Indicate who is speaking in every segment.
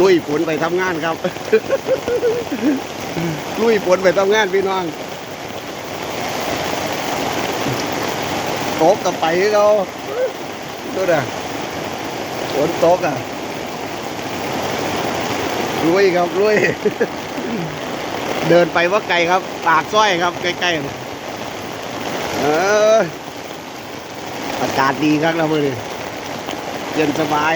Speaker 1: ลุยฝนไปทำงานครับ ลุยฝนไปทำงานพี่น้องตกกับไปเขาดูนะฝนตกอะลุยครับลุยเดินไปว่าไกลครับ ปากซ้อยครับใกล้ๆเอออากาศดีครับเราเมื่อนี้เย็นสบาย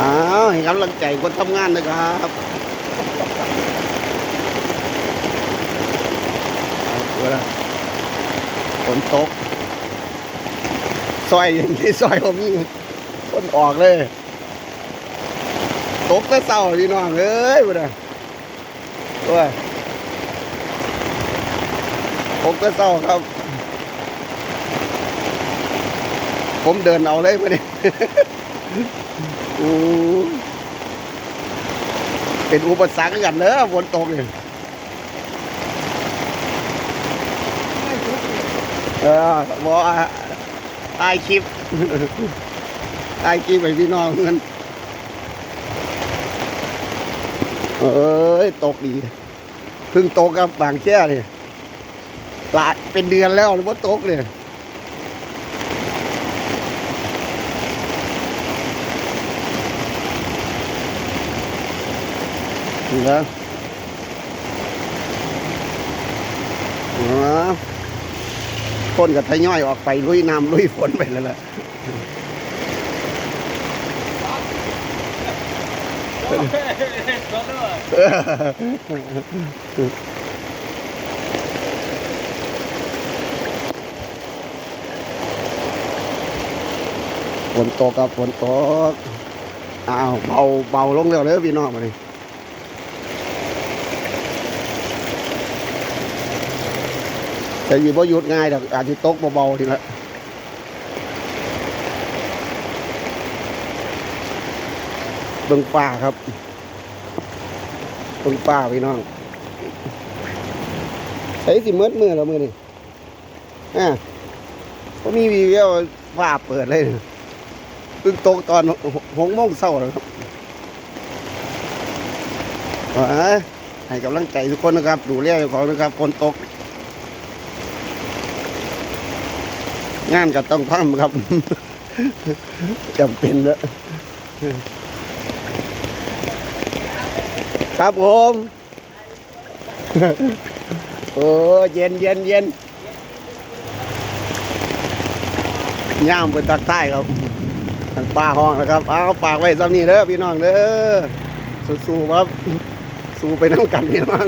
Speaker 1: อ้าว ให้กำลังใจคนทำงานนะครับเอาเวลาฝนตกซอยอย่างนี้ซอยผมนี่คนออกเลย ตกแต่เศร้าพี่น้องเอ้ยบุญนะตัวตกแต่เศร้าครับ ผมเดินเอาเลยมา ดิอู้เป็นอุปสรรคกันเนอะฝนตกเนี่ยเออบอกตายคลิปตายคลิปไปพี่น้องเงินเอ้ย ตกดีเพิ่งตกกับบางแช่เนี่ยหลายเป็นเดือนแล้วหรือว่าตกเนี่ย นะอ๋อคนกับทยอยออกไปลุยน้ำลุยฝนไปแล้วล่ะฝนตกกับฝนตกอ้าวเบาเบาลงแล้วเด้อพี่น้องมาดิ แต่อยี่บ่หยุดง่ายดอกอาจจะตกเบาๆทีละเบิ่งป่าครับเบิ่งป่าพี่น้องใส่สิเมืดมือแล้วมือนี่อ่าก็มีวีเวลฟ้าเปิดเลยนี่เพิ่งตกตอนหกโมงเช้าแล้วครับอ่าให้กำลังใจทุกคนนะครับ ดูแลเจ้าของนะครับฝนตก งานก็ต้องทำครับจำเป็นแล้วครับผมโอ้เย็นเย็นเย็นย่ามเป็นตักใต้ครับทางป่าห้องนะครับ เอาฝากไว้สำนี้เด้อพี่น้องเด้อสู้ๆครับ สู้ไปน้ำกันพี่น้อง